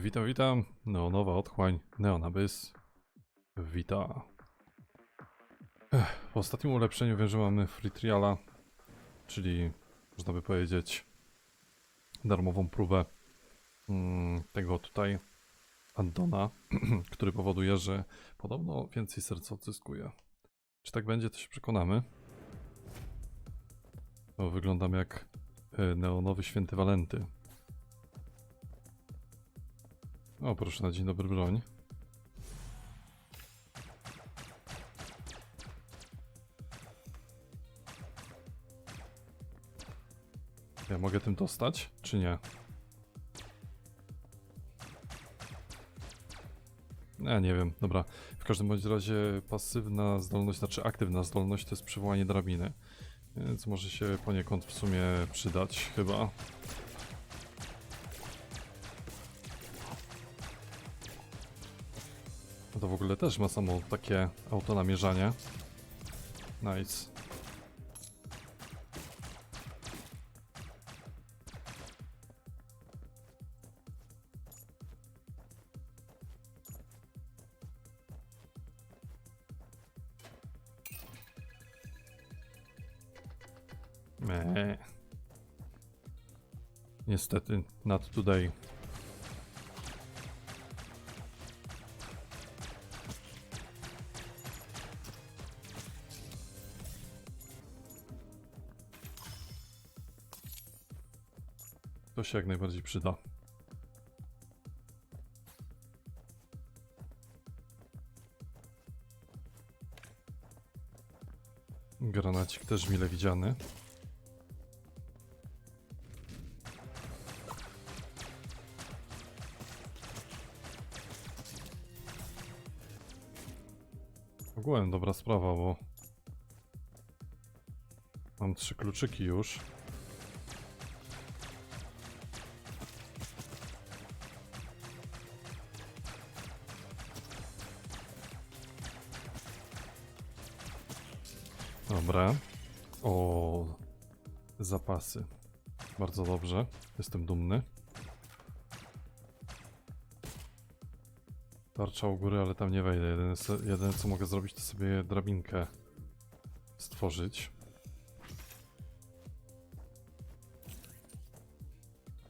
Witam, witam. Neonowa otchłań, Neonabys. Wita. Ech, po ostatnim ulepszeniu wiem, że mamy free triala, czyli można by powiedzieć darmową próbę mm, tego tutaj addona, który powoduje, że podobno więcej serca odzyskuje. Czy tak będzie, to się przekonamy. To wyglądam jak e, neonowy święty Walenty. O, proszę na dzień dobry broń. Ja mogę tym dostać, czy nie? Ja nie wiem, dobra. W każdym bądź razie pasywna zdolność, znaczy aktywna zdolność to jest przywołanie drabiny. Więc może się poniekąd w sumie przydać, chyba. To w ogóle też ma samo takie auto namierzanie. Nice. Eee. Niestety, not today. To się jak najbardziej przyda. Granacik też mile widziany. Ogółem dobra sprawa, bo mam trzy kluczyki już. Dobra. O, zapasy. Bardzo dobrze. Jestem dumny. Tarcza u góry, ale tam nie wejdę. Jedyne, jedyne co mogę zrobić, to sobie drabinkę stworzyć.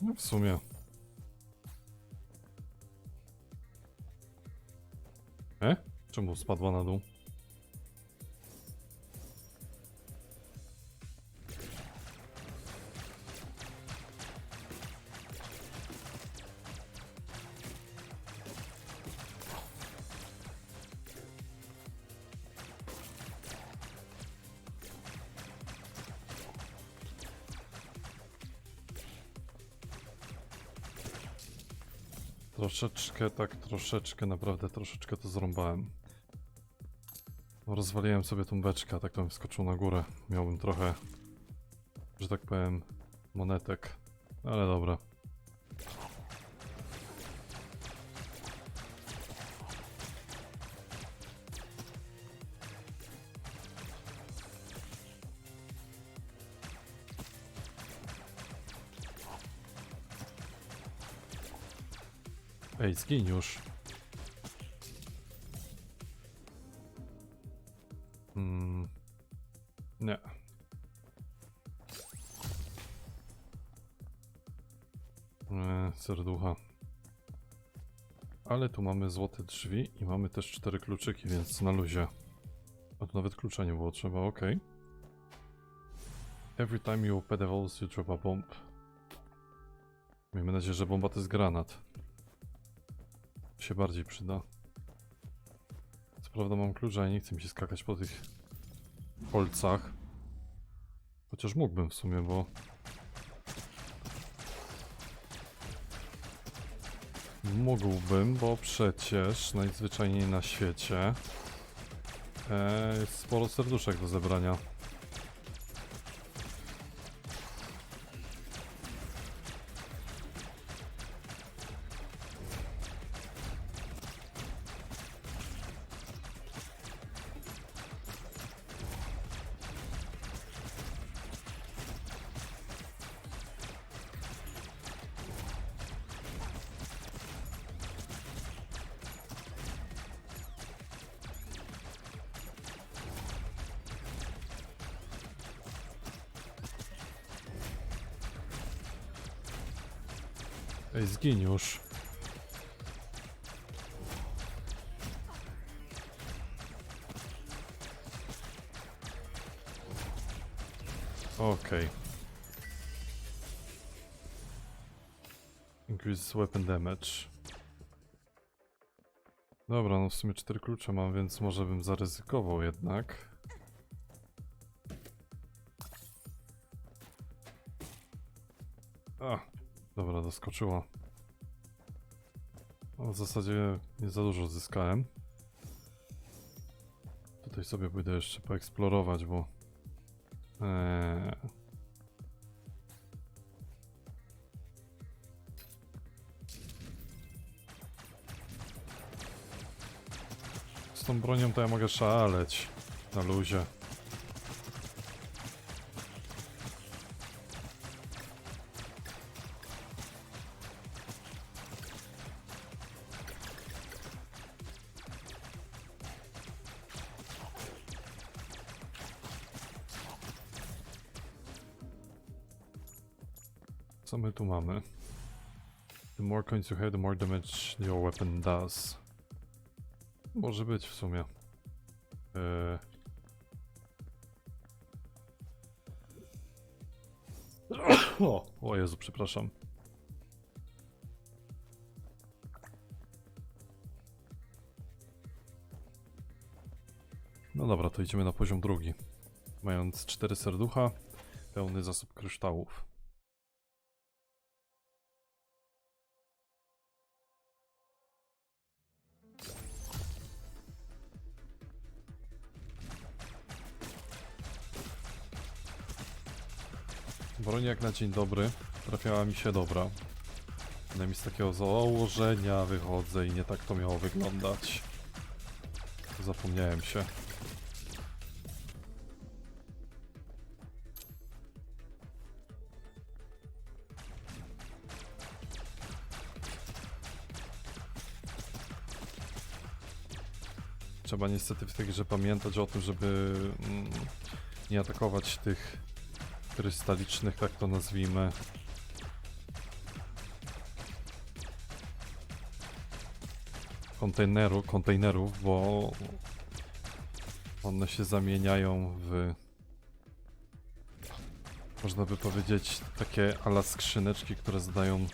No w sumie. E? Czemu spadła na dół? Troszeczkę, tak troszeczkę, naprawdę troszeczkę to zrąbałem. Rozwaliłem sobie tą beczkę, tak to bym wskoczył na górę. Miałbym trochę, że tak powiem, monetek. Ale dobra. Ej, zgiń już. Hmm. Nie. Eee, serducha. Ale tu mamy złote drzwi i mamy też cztery kluczyki, więc na luzie. A tu nawet klucza nie było trzeba, ok. Every time you walls, you drop a bomb. Miejmy nadzieję, że bomba to jest granat się bardziej przyda. Co prawda mam klucza i nie chce mi się skakać po tych kolcach. Chociaż mógłbym w sumie, bo... Mógłbym, bo przecież najzwyczajniej na świecie e, jest sporo serduszek do zebrania. Ej, zgiń już. Okej. Increase weapon damage. Dobra, no w sumie cztery klucze mam, więc może bym zaryzykował jednak. A, dobra, doskoczyło. W zasadzie nie za dużo zyskałem. Tutaj sobie pójdę jeszcze poeksplorować, bo... Eee... Z tą bronią to ja mogę szaleć na luzie. Co my tu mamy? The more coins you have, the more damage your weapon does. Może być w sumie. Eee. O, o Jezu, przepraszam. No dobra, to idziemy na poziom drugi. Mając cztery serducha, pełny zasób kryształów. Broń jak na dzień dobry trafiała mi się dobra. Przynajmniej z takiego założenia wychodzę i nie tak to miało wyglądać. Zapomniałem się. Trzeba niestety w tej grze pamiętać o tym, żeby mm, nie atakować tych krystalicznych, tak to nazwijmy. Konteneru, kontenerów, bo one się zamieniają w można by powiedzieć takie ala skrzyneczki, które zadają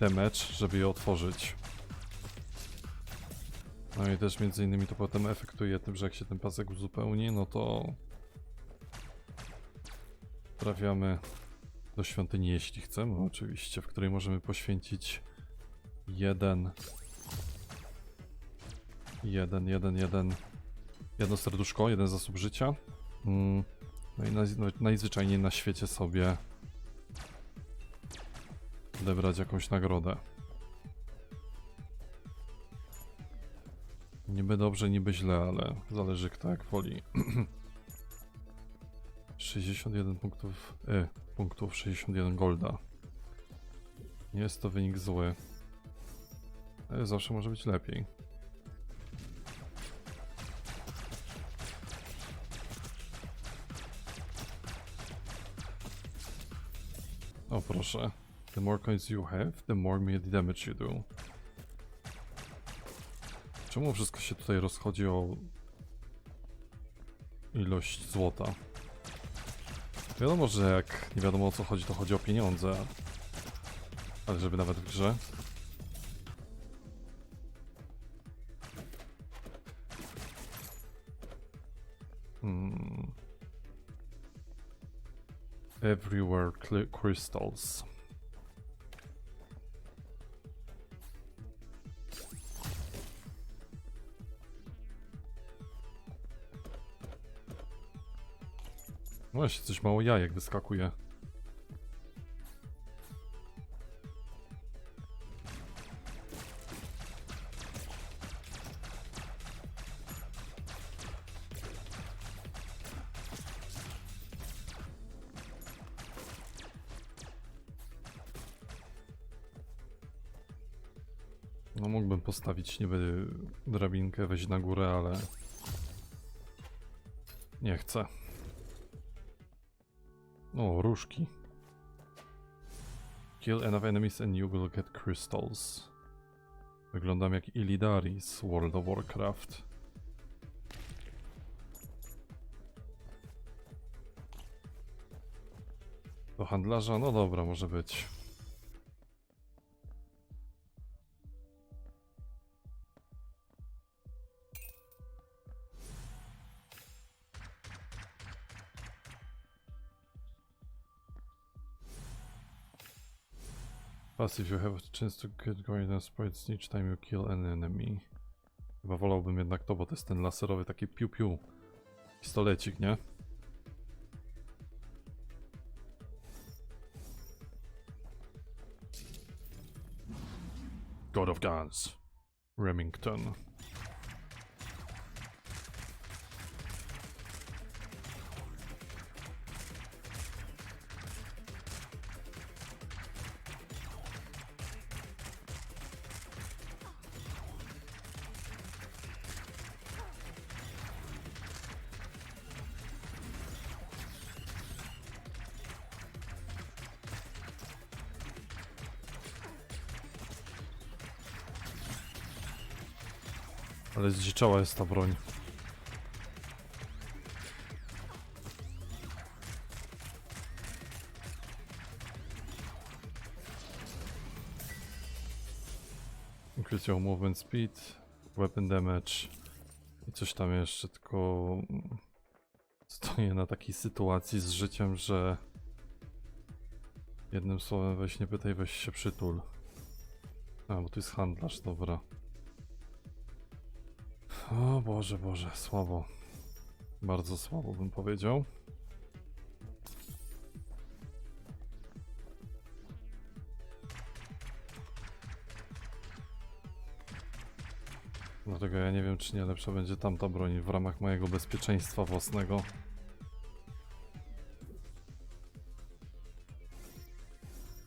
damage, żeby je otworzyć. No i też między innymi to potem efektuje tym, że jak się ten pasek uzupełni, no to trafiamy do świątyni, jeśli chcemy, oczywiście, w której możemy poświęcić jeden, jeden, jeden, jeden, jedno serduszko, jeden zasób życia. Mm. No i naj, najzwyczajniej na świecie sobie odebrać jakąś nagrodę. Niby dobrze, niby źle, ale zależy kto jak woli. 61 punktów, y, punktów 61 golda. Nie jest to wynik zły. Ale zawsze może być lepiej. O proszę. The more coins you have, the more melee damage you do. Czemu wszystko się tutaj rozchodzi o ilość złota? Wiadomo, że jak nie wiadomo o co chodzi, to chodzi o pieniądze. Ale żeby nawet w grze. Hmm. Everywhere crystals. Właśnie, coś mało jajek wyskakuje. No mógłbym postawić niby drabinkę, wejść na górę, ale... Nie chcę. O, różki. Kill enough enemies and you will get crystals. Wyglądam jak Illidari z World of Warcraft. Do handlarza? No dobra, może być. If you have a chance to get going on sprites each time you kill an enemy. Chyba wolałbym jednak to, bo to jest ten laserowy taki piu-piu. Pistolecik, nie? God of Guns. Remington. Zdziczała jest ta broń. Increase your movement speed, weapon damage i coś tam jeszcze, tylko stoję na takiej sytuacji z życiem, że jednym słowem weź nie pytaj, weź się przytul. A, bo tu jest handlarz, dobra. O Boże, Boże, słabo. Bardzo słabo bym powiedział. Dlatego ja nie wiem, czy nie lepsza będzie tamta broń w ramach mojego bezpieczeństwa własnego.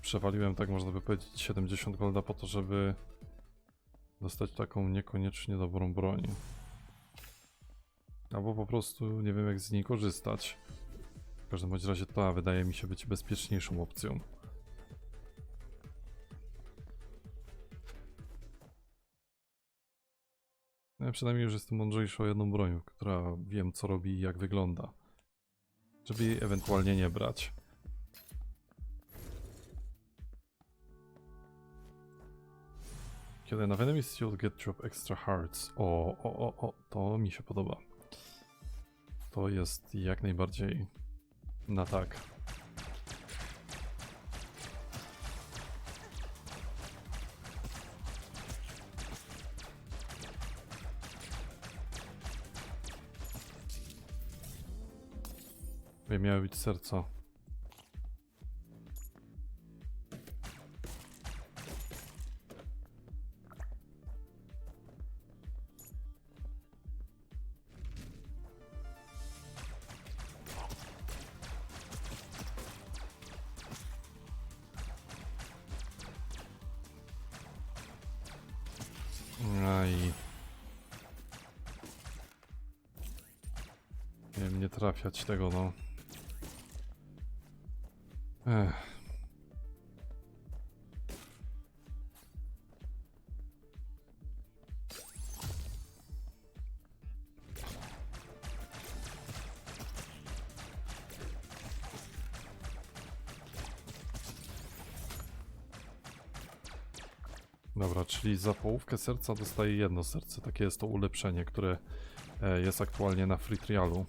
Przewaliłem, tak można by powiedzieć, 70 golda po to, żeby dostać taką niekoniecznie dobrą broń. Albo po prostu nie wiem jak z niej korzystać. W każdym bądź razie ta wydaje mi się być bezpieczniejszą opcją. No, Ja przynajmniej już jestem mądrzejszy o jedną broń, która wiem co robi i jak wygląda. Żeby jej ewentualnie nie brać. Kiedy na enemies you'll get drop extra hearts. O, o, o, o, to mi się podoba. To jest jak najbardziej na tak. Miały być serca. Trafiać tego, no. Ech. Dobra, czyli za połówkę serca dostaję jedno serce. Takie jest to ulepszenie, które e, jest aktualnie na free trialu.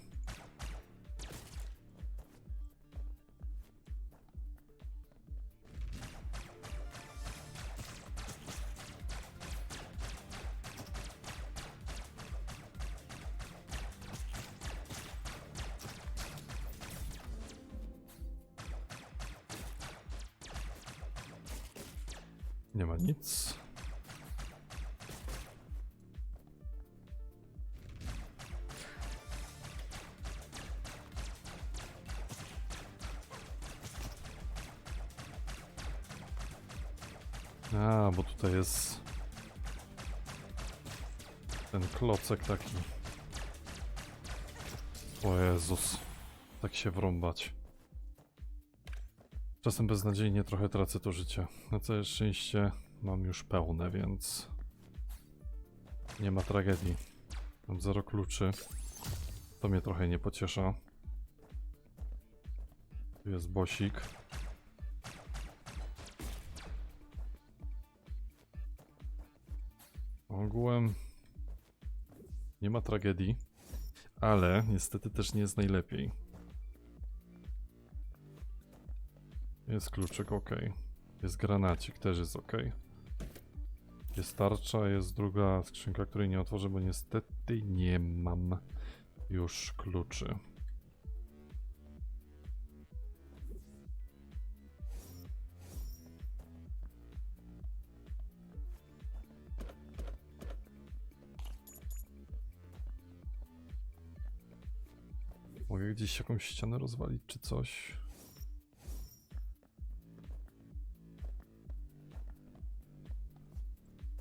Nie ma nic. A, bo tutaj jest ten klocek taki. O Jezus. Tak się wrąbać. Czasem beznadziejnie trochę tracę to życie. Na całe szczęście mam już pełne, więc nie ma tragedii. Mam zero kluczy. To mnie trochę nie pociesza. Tu jest bosik. Ogółem nie ma tragedii, ale niestety też nie jest najlepiej. Jest kluczyk, ok. Jest granacik, też jest ok. Jest tarcza, jest druga skrzynka, której nie otworzę, bo niestety nie mam już kluczy. Mogę gdzieś jakąś ścianę rozwalić czy coś?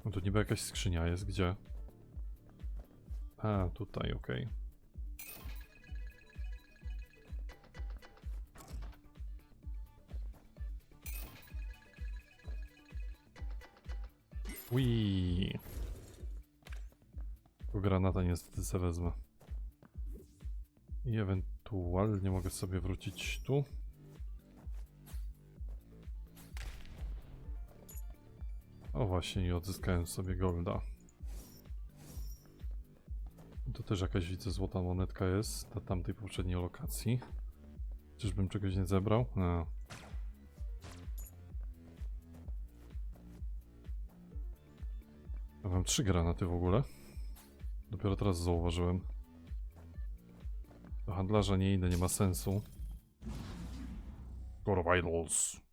No tu niby jakaś skrzynia jest, gdzie? A, tutaj, okej. Ui. Tylko granata niestety se wezmę. I ewentualnie mogę sobie wrócić tu. O właśnie, i odzyskałem sobie golda. To też jakaś widzę złota monetka jest na tamtej poprzedniej lokacji. Czyżbym czegoś nie zebrał? A. Ja mam trzy granaty w ogóle. Dopiero teraz zauważyłem. Do handlarza nie idę, nie ma sensu. Core Vitals.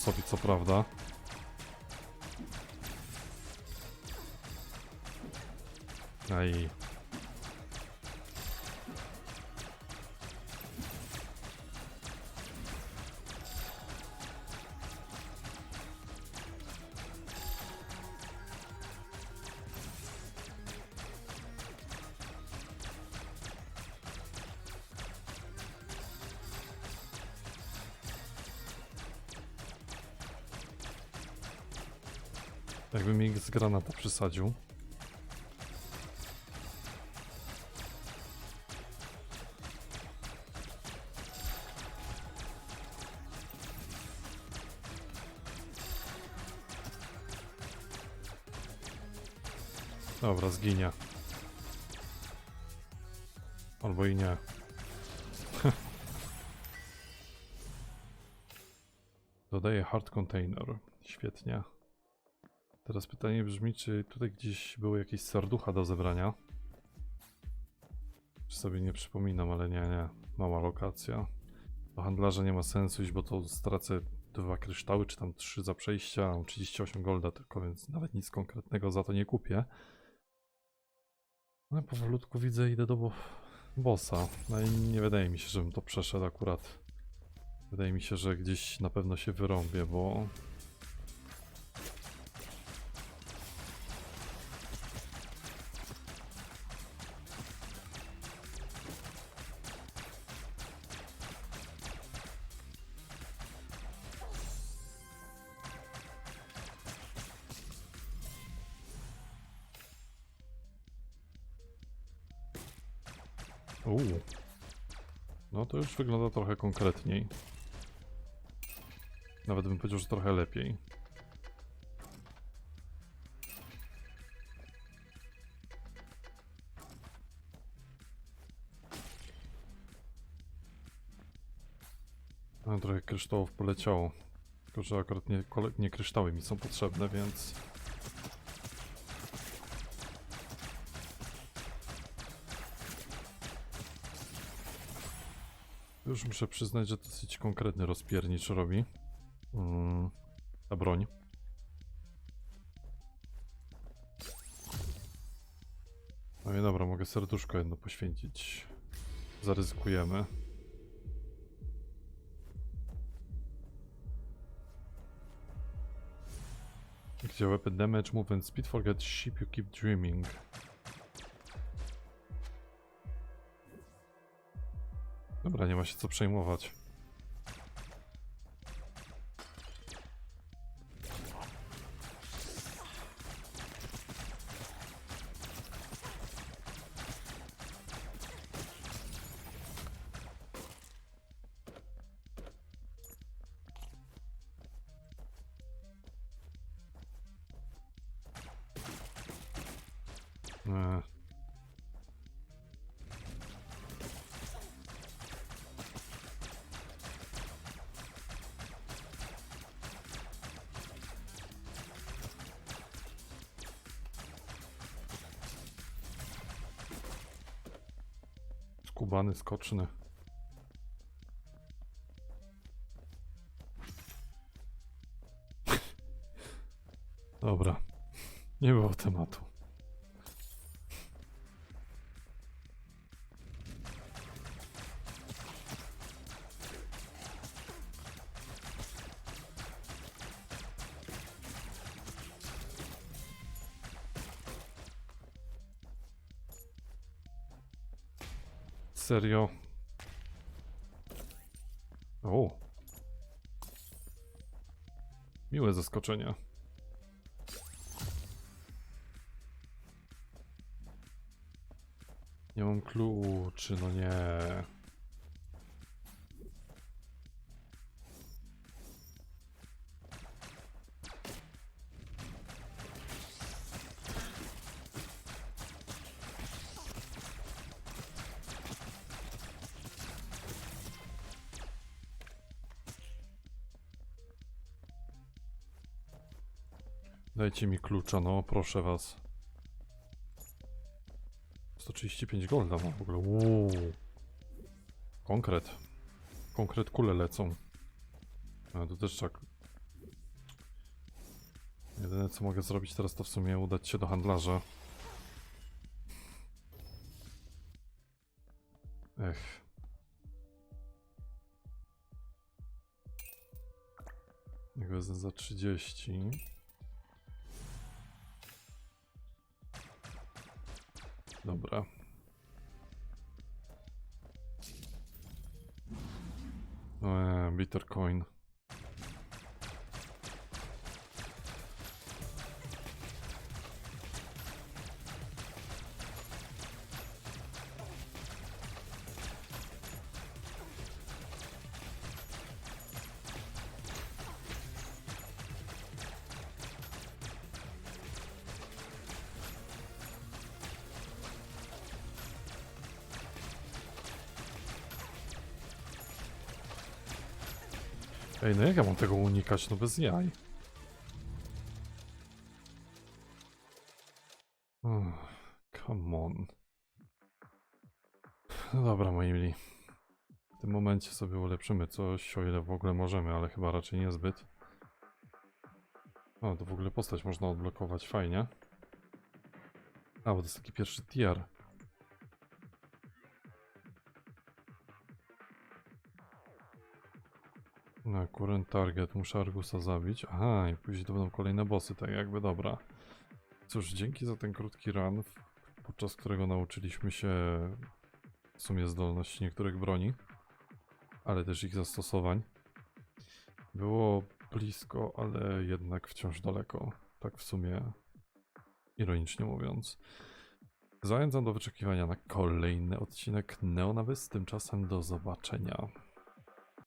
Bossowi, co prawda. Aj. Mi z granata przysadził. Dobra, zginie. Albo i nie. Dodaję hard container. Świetnie. Teraz pytanie brzmi, czy tutaj gdzieś były jakieś serducha do zebrania? Czy sobie nie przypominam, ale nie, nie. Mała lokacja. Do handlarza nie ma sensu iść, bo to stracę dwa kryształy, czy tam trzy za przejścia. Mam 38 golda tylko, więc nawet nic konkretnego za to nie kupię. No powolutku widzę, idę do bo bossa. No i nie wydaje mi się, żebym to przeszedł akurat. Wydaje mi się, że gdzieś na pewno się wyrąbię, bo No to już wygląda trochę konkretniej. Nawet bym powiedział, że trochę lepiej. No, trochę kryształów poleciało. Tylko, że akurat nie, nie kryształy mi są potrzebne, więc... Tu już muszę przyznać, że dosyć konkretny rozpiernicz robi. Mm, ta broń. No i dobra, mogę serduszko jedno poświęcić. Zaryzykujemy. Gdzie weapon damage, movement speed, forget ship, you keep dreaming. Dobra, nie ma się co przejmować. Eee. Skubany, skoczny. Dobra. Nie było tematu. Serio? O. Miłe zaskoczenie. Nie mam kluczy, no nie. Dajcie mi klucza, no proszę was. 135 golda mam w ogóle. Uuu. Konkret. Konkret kule lecą. A to też tak. Jedyne co mogę zrobić teraz to w sumie udać się do handlarza. Ech. Niech wezmę za 30. Dobra. Eee, bitter Ej, no jak ja mam tego unikać? No bez jaj. Uff, come on. No dobra, moi mili. W tym momencie sobie ulepszymy coś, o ile w ogóle możemy, ale chyba raczej niezbyt. O, to w ogóle postać można odblokować, fajnie. A, bo to jest taki pierwszy tier. Na current target muszę Argusa zabić. Aha, i później to będą kolejne bossy, tak jakby dobra. Cóż, dzięki za ten krótki run, podczas którego nauczyliśmy się w sumie zdolności niektórych broni, ale też ich zastosowań. Było blisko, ale jednak wciąż daleko. Tak w sumie ironicznie mówiąc. Zachęcam do wyczekiwania na kolejny odcinek Neonawys. Tymczasem do zobaczenia.